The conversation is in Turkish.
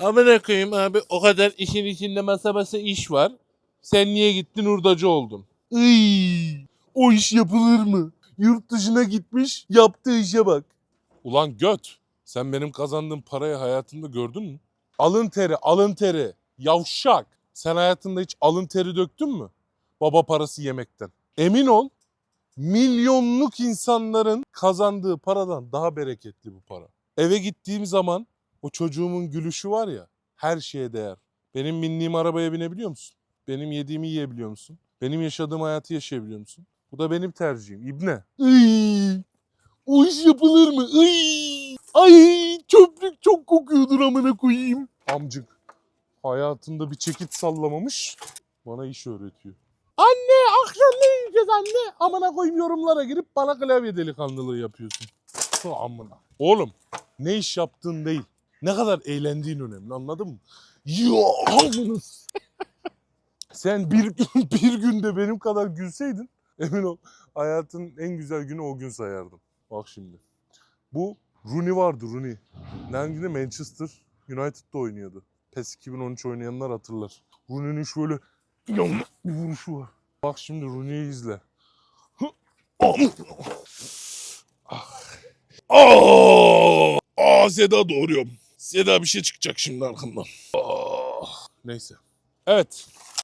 Amına koyayım abi o kadar işin içinde masa masa iş var. Sen niye gittin hurdacı oldun? Iy, o iş yapılır mı? Yurt dışına gitmiş yaptığı işe bak. Ulan göt sen benim kazandığım parayı hayatında gördün mü? Alın teri alın teri yavşak. Sen hayatında hiç alın teri döktün mü? Baba parası yemekten. Emin ol milyonluk insanların kazandığı paradan daha bereketli bu para. Eve gittiğim zaman o çocuğumun gülüşü var ya her şeye değer. Benim bindiğim arabaya binebiliyor musun? Benim yediğimi yiyebiliyor musun? Benim yaşadığım hayatı yaşayabiliyor musun? Bu da benim tercihim. İbne. O iş yapılır mı? Iy, ay çöplük çok kokuyordur amına koyayım. Amcık hayatında bir çekit sallamamış bana iş öğretiyor. Anne akşam ne yiyeceğiz anne? Amına koyayım yorumlara girip bana klavye delikanlılığı yapıyorsun. Hı, Amına. Oğlum ne iş yaptığın değil. Ne kadar eğlendiğin önemli anladın mı? Ya amına. Sen bir, bir günde benim kadar gülseydin emin ol hayatın en güzel günü o gün sayardım. Bak şimdi. Bu Rooney vardı Rooney. Nerede Manchester United'da oynuyordu. PES 2013 oynayanlar hatırlar. Rooney'nin şöyle bir vuruşu var. Bak şimdi Rooney'i izle. Ah. Aa! Aa Seda doğuruyorum. Seda bir şey çıkacak şimdi arkamdan. Ah. Neyse. Evet.